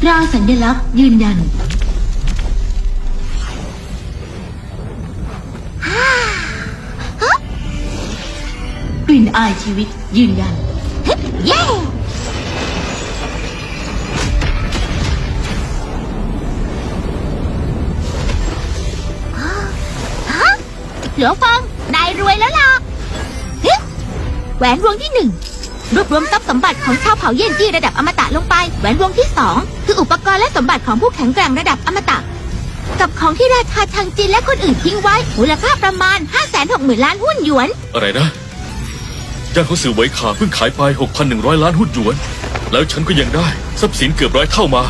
ตราสัญลักษณ์ยืนยันกลิ่นอายชีวิตยืนยันเย้เหลือฟังนายรวยแล้วล่ะแหวนวงที่หนึ่ง รวบรวมทรัพย์สมบัติของชาวเผ่าเย่นจี้ระดับอมตะลงไป แหวนวงที่สองคืออุปกรณ์และสมบัติของผู้แข็งแกร่งระดับอมตะ กับของที่ราชาทางจีนและคนอื่นทิ้งไว้มูลค่าประมาณ 5 6 0 0 0 0 ล้านหุ้นหยวน อะไรนะญาติของสื่อไว้ขาเพิ่งขายไป 6,100 ล้านหุ้นหยวน แล้วฉันก็ยังได้ทรัพย์สินเกือบร้อยเท่ามา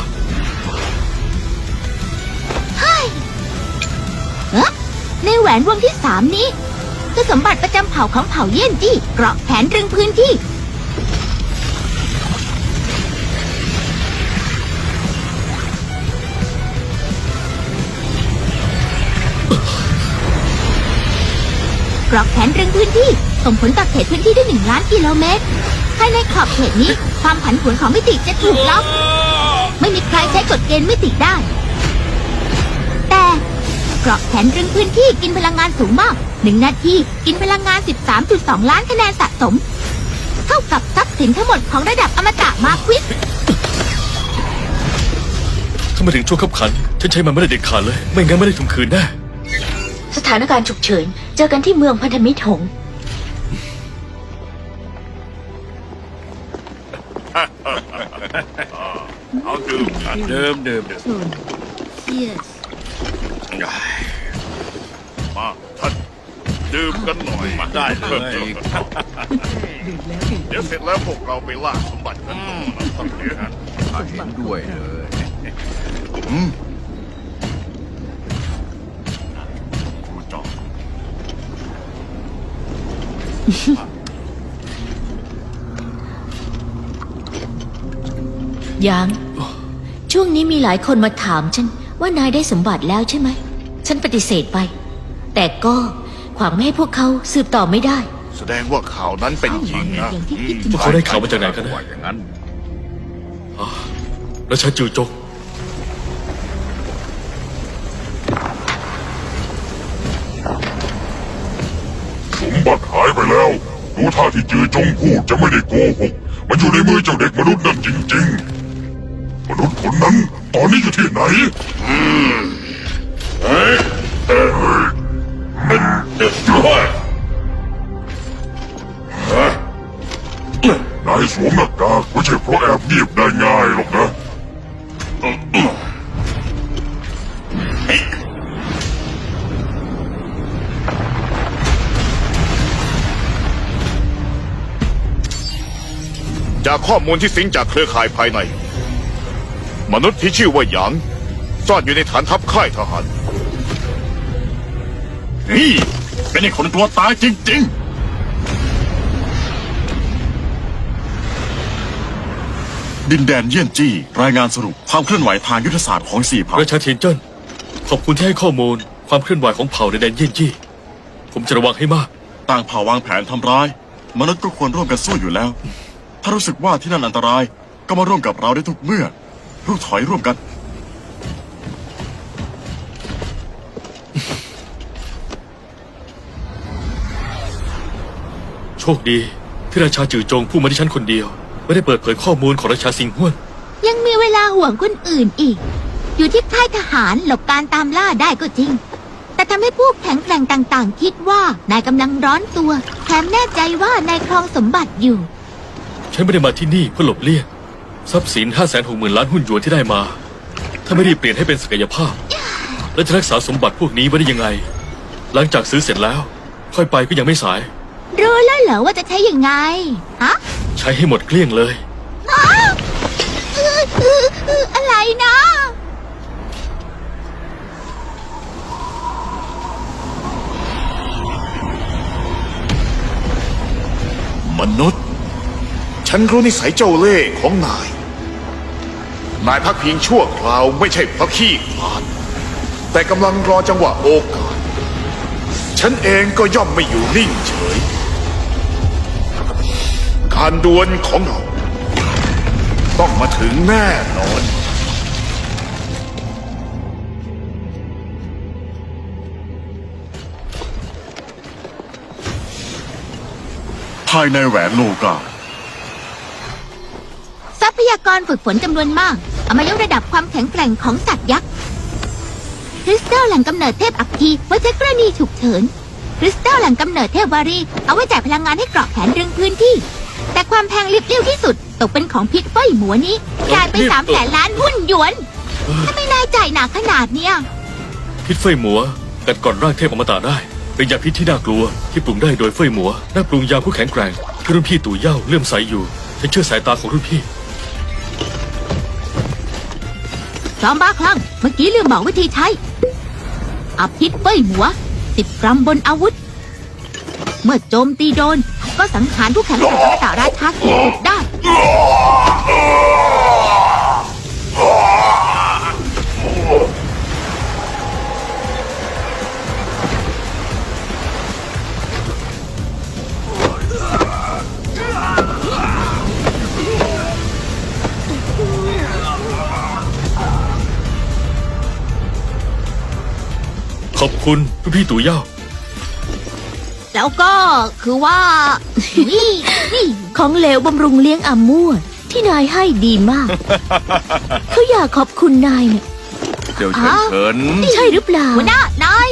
เอ๊ะในแหวนวงที่สามนี้คือสมบัติประจำเผ่าของเผ่าเยี่ยนจี้เกราะแขนรึงพื้นที่ กราะแขนรึงพื้นที่ ส่งผลต่อเขตพื้นที่ได้หนึ่งล้านกิโลเมตร ภายในขอบเขตนี้ ความผันผวนของมิติจะถูกล็อก ไม่มีใครใช้กฎเกณฑ์มิติได้ แต่กราะแขนรึงพื้นที่กินพลังงานสูงมากหนึ่งนาทีกินพลังงาน 13.2 ล้านคะแนนสะสม เท่ากับทรัพย์สินทั้งหมดของระดับอมตะมาควิสถ้ามาถึงช่วงขับขัน ฉันใช้มันไม่ได้เด็ดขาดเลย ไม่งั้นไม่ได้ทุงคืนแน่ สถานการณ์ฉุกเฉิน เจอกันที่เมืองพันธมิตรหงส์เอาดื่มกันเดิมเดิมเดิมมาท่านดื่มกันหน่อยมาได้เลย เดี๋ยวเสร็จแล้วพวกเราไปล่าสมบัติกันต่อนะท่านเดี๋ยวนะข้าเห็นด้วยเลยค ยัง ช่วงนี้มีหลายคนมาถามฉันว่านายได้สมบัติแล้วใช่ไหม ฉันปฏิเสธไป แต่ก็ขวางไม่ให้พวกเขาสืบต่อไม่ได้ แสดงว่าข่าวนั้นเป็นจริงนะอย่างที่คิดจริงพวกเขาได้ข่าวมาจากไหนกันนะว่าอย่างนั้น แล้วฉันจือจง ดูท่าที่จือจงพูดจะไม่ได้โกหก มันอยู่ในมือเจ้าเด็กมนุษย์นั่นจริง ๆ มนุษย์คนนั้นตอนนี้อยู่ที่ไหนเมูลที่สิงจากเครือข่ายภายใน มนุษย์ที่ชื่อว่าหยางซ่อนอยู่ในฐานทัพค่ายทหาร นี่เป็นไอ้คนตัวตายจริง ๆ ดินแดนเยี่ยนจี้ รายงานสรุปความเคลื่อนไหวทางยุทธศาสตร์ของสี่เผ่า ราชาเทียนเจิ้นขอบคุณที่ให้ข้อมูลความเคลื่อนไหวของเผ่าในแดนเยี่ยนจี้ ผมจะระวังให้มาก ต่างเผ่าวางแผนทำร้าย มนุษย์ก็ควรร่วมกันสู้อยู่แล้ว ถ้ารู้สึกว่าที่นั่นอันตราย ก็มาร่วมกับเราได้ทุกเมื่อรู้ถอยร่วมกัน โชคดี ที่ราชาจือจงพูดมาที่ฉันคนเดียว ไม่ได้เปิดเผยข้อมูลของราชาสิงห์ห้วน ยังมีเวลาห่วงคนอื่นอีก อยู่ที่ค่ายทหารหลบการตามล่าได้ก็จริง แต่ทำให้ผู้แข็งแกร่งต่างๆ คิดว่านายกำลังร้อนตัว แถมแน่ใจว่านายครองสมบัติอยู่ ฉันไม่ได้มาที่นี่เพื่อหลบเลี่ยงทรัพย์สิน5 6 0 0 0 0ล้านหุ้นหยวนที่ได้มา ถ้าไม่รีบเปลี่ยนให้เป็นศักยภาพ แล้วจะรักษาสมบัติพวกนี้ไว้ได้ยังไง หลังจากซื้อเสร็จแล้ว ค่อยไปก็ยังไม่สาย รู้แล้วเหรอว่าจะใช้ยังไงฮะใช้ให้หมดเกลี้ยงเลยอื้ออื้ออื้ออะไรนะ มนุษย์ ฉันรู้นิสัยเจ้าเล่ห์ของนาย นายพักพิงชั่วคราวไม่ใช่พระขี้คลาด แต่กำลังรอจังหวะโอกาส ฉันเองก็ย่อมไม่อยู่นิ่งเฉย การดวนของเรา ต้องมาถึงแน่นอนภายในแหวนโลกา ยากรฝึกฝนจำนวนมาก เอามายกระดับความแข็งแกร่งของสัตว์ยักษ์ คริสตัลแหล่งกำเนิดเทพอัคคีไว้ใช้กรณีฉุกเฉิน คริสตัลแหล่งกำเนิดเทพวารี เอาไว้จ่ายพลังงานให้เกราะแขนรึงพื้นที่ แต่ความแพงลิบเลี่ยวที่สุด ตกเป็นของพิษเฟ้ยหมัวนี้จ่ายไปสามแสนล้านหุ้นหยวนทำไมนายจ่ายหนักขนาดเนี้ย พิษเฟยหมัวกัดก่อนร่างเทพอมตะได้ เป็นยาพิษที่น่ากลัว ที่ปรุงได้โดยเฟยหมัวน่าปรุงยาผู้แข็งแกร่งที่รุ่นพี่ตู่เย่าเลื่อมใสอยู่ฉันเชื่อสายตาของรุ่นพี่ จอมบ้าคลั่ง เมื่อกี้ลืมบอกวิธีใช้อภิษเป้ยหมัว สิบกรัมบนอาวุธ เมื่อโจมตีโดน ก็สังหารผู้แข่งขันอมตะราชาขียรติได้ คุณรุ่นพี่ตู่เย่าแล้วก็คือว่านี่นี่ของเหลวบำรุงเลี้ยงอามั่วที่นายให้ดีมาก เขาอยากขอบคุณนายเนี่ยเดี๋ยวเฉินเฉินใช่หรือเปล่าหัวหน้านาย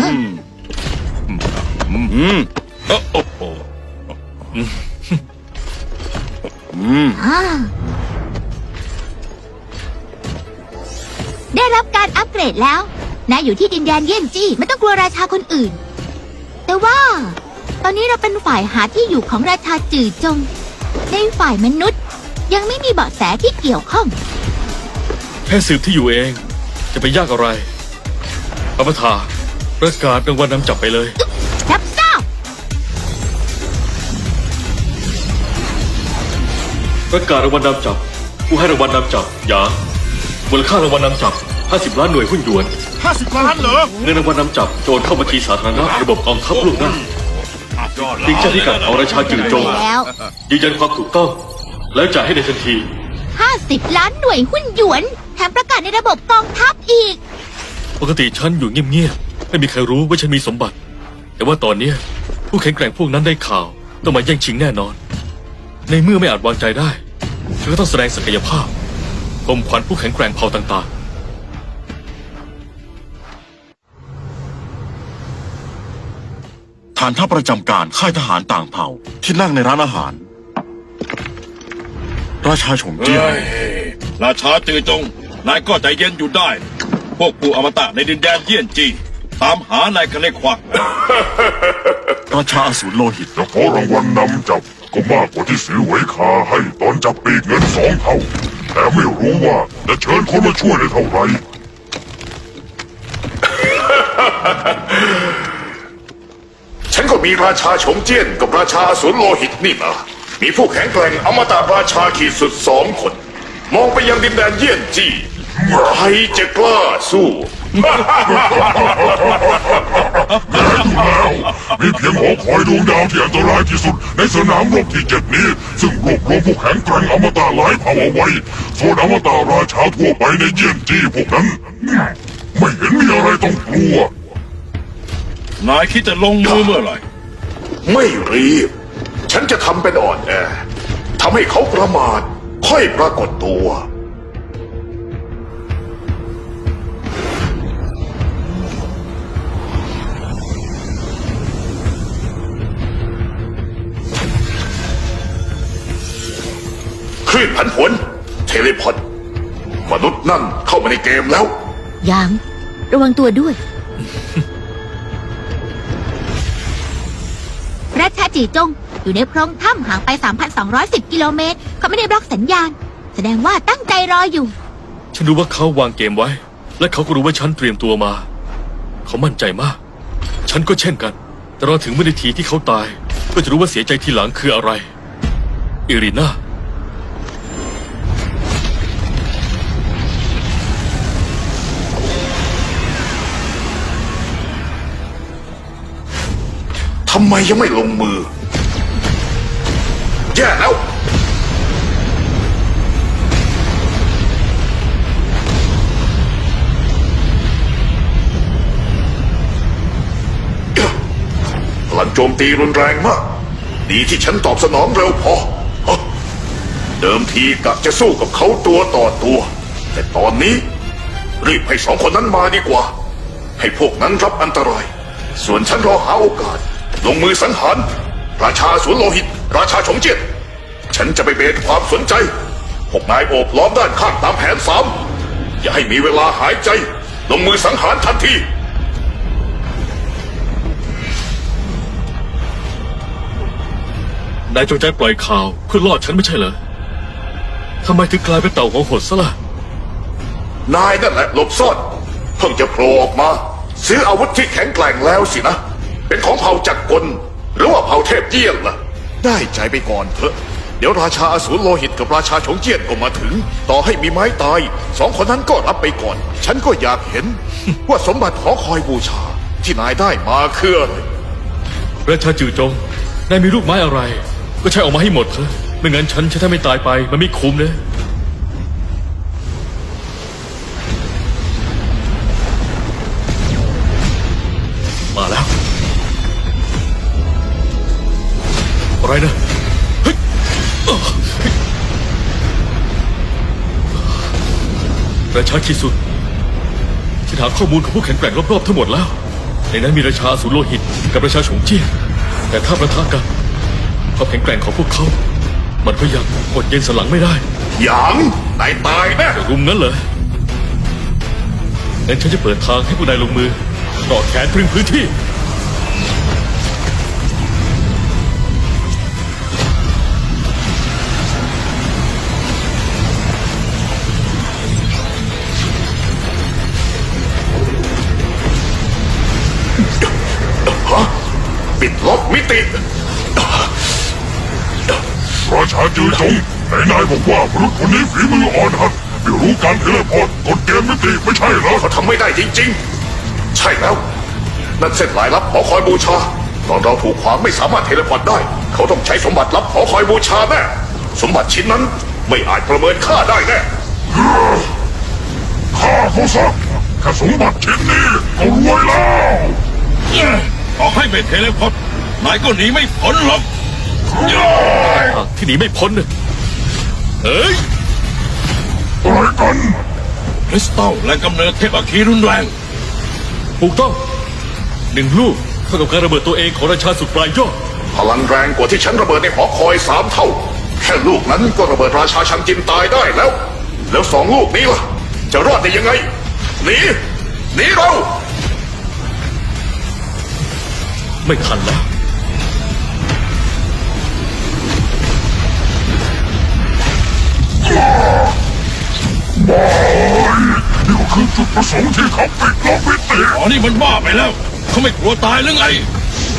อืมอืมโอ้โหอืม ได้รับการอัปเกรดแล้ว นายอยู่ที่ดินแดนเยี่ยนจี้ ไม่ต้องกลัวราชาคนอื่น แต่ว่า ตอนนี้เราเป็นฝ่ายหาที่อยู่ของราชาจื่อจง ในฝ่ายมนุษย์ ยังไม่มีเบาะแสที่เกี่ยวข้อง แค่สืบที่อยู่เอง จะไปยากอะไรอมตะประกาศรางวัลนำจับไปเลย รับทราบประกาศรางวัลนำจับ ผู้ให้รางวัลนำจับหยาง มูลค่ารางวัลนำจับ 50 ล้านหน่วยหุ้นหยวน 50 ล้านเหรอเงินรางวัลนำจับโจรเข้าบัญชีสาธารณะระบบกองทัพล่วงหน้ายอดทิ้งเจ้าที่กัดเอาราชาจื่อจงแล้ว ยืนยันความถูกต้อง แล้วจ่ายให้ในทันที 50 ล้านหน่วยหุ้นหยวน แถมประกาศในระบบกองทัพอีก ปกติฉันอยู่เงียบๆไม่มีใครรู้ว่าฉันมีสมบัติ แต่ว่าตอนเนี้ยผู้แข็งแกร่งพวกนั้นได้ข่าว ต้องมาแย่งชิงแน่นอน ในเมื่อไม่อาจวางใจได้ฉันก็ต้องแสดงศักยภาพ ข่มขวัญผู้แข็งแกร่งเผ่าต่างฐานทัพประจำการค่ายทหารต่างเผ่าที่นั่งในร้านอาหาร ราชาฉงเจี้ยนเฮ้ยราชาจือจง นายก็ใจเย็นอยู่ได้ พวกผู้อมตะในดินแดนเยี่ยนจี ตามหานายกันเลยควัก ราชาอสูรโลหิต จะขอรางวัลนำจับก็มากกว่าที่ซื้อไว้คาให้ตอนจับปีกเงินสองเท่า แต่ไม่รู้ว่าจะเชิญคนมาช่วยได้เท่าไหร่ ฉันก็มีราชาชงเจี้ยนกับราชาอสูรโลหิตนี่นะมีผู้แข็งแกร่งอมตะราชาขีดสุดสองคน มองไปยังดินแดนเยี่ยนจี้ใครจะกล้าสู้ มีเพียงหอคอยดวงดาวที่อันตรายที่สุด ในสนามรบที่เจ็ดนี้ ซึ่งรวบรวมผู้แข็งแกร่งอมตะหลายเผ่าเอาไว้ส่วนอมตะราชาทั่วไปในเยี่ยนจี้พวกนั้น ไม่เห็นมีอะไรต้องกลัว นายคิดจะลงมือเมื่อไหร่ ไม่รีบ ฉันจะทำเป็นอ่อนแอทำให้เขาประมาท ค่อยปรากฏตัว ลื่นผันผวนเทเลพอร์ตมนุษย์นั่นเข้ามาในเกมแล้ว ยาง ระวังตัวด้วยราชาจีจง อยู่ในโพรงถ้ำห่างไป 3,210 กิโลเมตร เขาไม่ได้บล็อกสัญญาณ แสดงว่าตั้งใจรออยู่ๆฉันรู้ว่าเขาวางเกมไว้ และเขาก็รู้ว่าฉันเตรียมตัวมา เขามั่นใจมาก ฉันก็เช่นกัน แต่รอถึงวินาทีที่เขาตาย ก็จะรู้ว่าเสียใจทีหลังคืออะไร อิริน่าำไมยังไม่ลงมือ แย่แล้วฉโจมตีรุนแรงมาก ดีที่ฉันตอบสนองเร็วพอ เดิมทีกะจะสู้กับเขาตัวต่อตัว แต่ตอนนี้ รีบให้สองคนนั้นมาดีกว่า ให้พวกนั้นรับอันตราย ส่วนฉันรอหาโอกาส ลงมือสังหาร ราชาสวนโลหิต ราชาฉงเจียนฉันจะไปเบนความสนใจพวกนายโอบล้อมด้านข้างตามแผนสามอย่าให้มีเวลาหายใจ ลงมือสังหารทันทีนายจงใจปล่อยข่าวเพื่อล่อฉันไม่ใช่เหรอทำไมถึงกลายเป็นเต่าหัวหดซะล่ะ นายนั่นแหละหลบซ่อน เพิ่งจะโผล่ออกมา ซื้ออาวุธที่แข็งแกร่งแล้วสินะ เป็นของเผ่าจักรกลหรือว่าเผ่าเทพเยี่ยนล่ะ ได้ใจไปก่อนเถอะ เดี๋ยวราชาอสูรโลหิตกับราชาฉงเจียนก็มาถึง ต่อให้มีไม้ตาย สองคนนั้นก็รับไปก่อน ฉันก็อยากเห็น ว่าสมบัติหอคอยบูชา ที่นายได้มาคืออะไรราชาจือจงนายมีลูกไม้อะไร ก็ใช้ออกมาให้หมดเถอะไม่งั้นฉันจะถ้าไม่ตายไปมันไม่คุ้มนะม อะไรนะเฮ้ยอ้อเฮ้ยราชาคิสุฉันหาข้อมูลของผู้แข็งแกร่งรอบๆทั้งหมดแล้ว ในนั้นมีราชาอสูรโลหิต กับราชาฉงเจี้ยนแต่ถ้าประทะกันความแข็งแกร่งของพวกเขา มันก็ยังอดเย็นสนหลังไม่ได้หยางนายตายแน่รุมนั้นเหรองั้นฉันจะเปิดทางให้ผู้นายลงมือต่อแขนตรึงพื้นที่ ปิดล็อกมิติราชาจือจงไหนนายบอกว่ามนุษย์คนนี้ฝีมืออ่อนหัดไม่รู้การเทเลพอร์ตกดเกมมิติไม่ใช่เหรอเขาทำไม่ได้จริง ๆ ใช่แล้ว นั่นเส้นลายลับหอคอยบูชา ตอนเราถูกขวางไม่สามารถเทเลพอร์ตได้ เขาต้องใช้สมบัติลับหอคอยบูชาแน่สมบัติชิ้นนั้นไม่อาจประเมินค่าได้แน่ฆ่าเขาซะแค่สมบัติชิ้นนี้ก็รวยแล้ว ต่อให้ไม่เทเลพอร์ตนายก็หนีไม่พ้นหรอกทางที่หนีไม่พ้นน่ะเฮ้ยอะไรกันคริสตัลแหล่งกำเนิดเทพอัคคีรุนแรง ถูกต้องหนึ่งลูกเท่ากับการระเบิดตัวเองของราชาสุดปลายยอดพลังแรงกว่าที่ฉันระเบิดในหอคอยสามเท่า แค่ลูกนั้นก็ระเบิดราชาชังจินตายได้แล้ว แล้วสองลูกนี้ล่ะ จะรอดได้ยังไง หนี หนีเรา ไม่ทันแล้วนี่ก็คือจุดประสงค์ที่เขาปิดล็อกมิติอ๋อนี่มันบ้าไปแล้ว เขาไม่กลัวตายหรือไง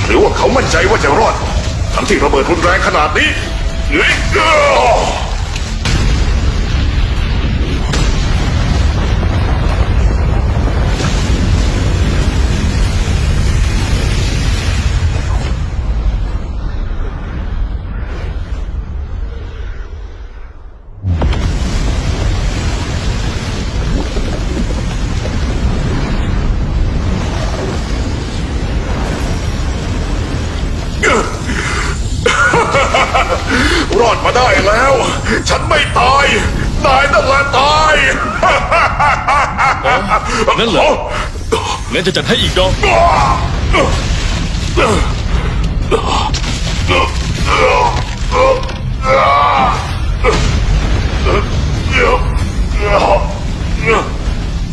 หรือว่าเขามั่นใจว่าจะรอด ทั้งที่ระเบิดรุนแรงขนาดนี้เฮ้ย ฉันไม่ตาย นายนั่นแหละตายนั่นเหรองั้นจะจัดให้อีกดอก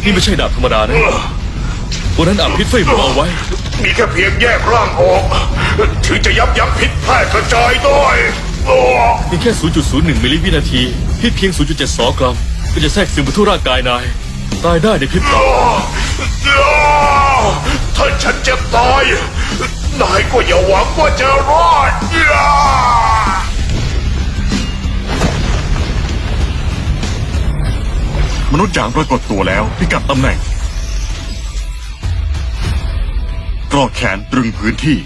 นี่ไม่ใช่ดาบธรรมดานะวันนั้นอาบพิษไฟหัวเอาไว้ มีแค่เพียงแยกร่างออก ถึงจะยับยั้งพิษแพร่กระจายได้โอ้เพียงแค่ 0.01 มิลลิวินาทีพิษเพียง 0.72 กรัม ก็จะแทรกซึมไปทั่วร่างกายนาย ตายได้ในพริบตาถ้าฉันจะตาย นายก็อย่าหวังว่าจะรอดมนุษย์หยางปรากฏตัวแล้วพิกัดตำแหน่งกรอกแขนตรึงพื้นที่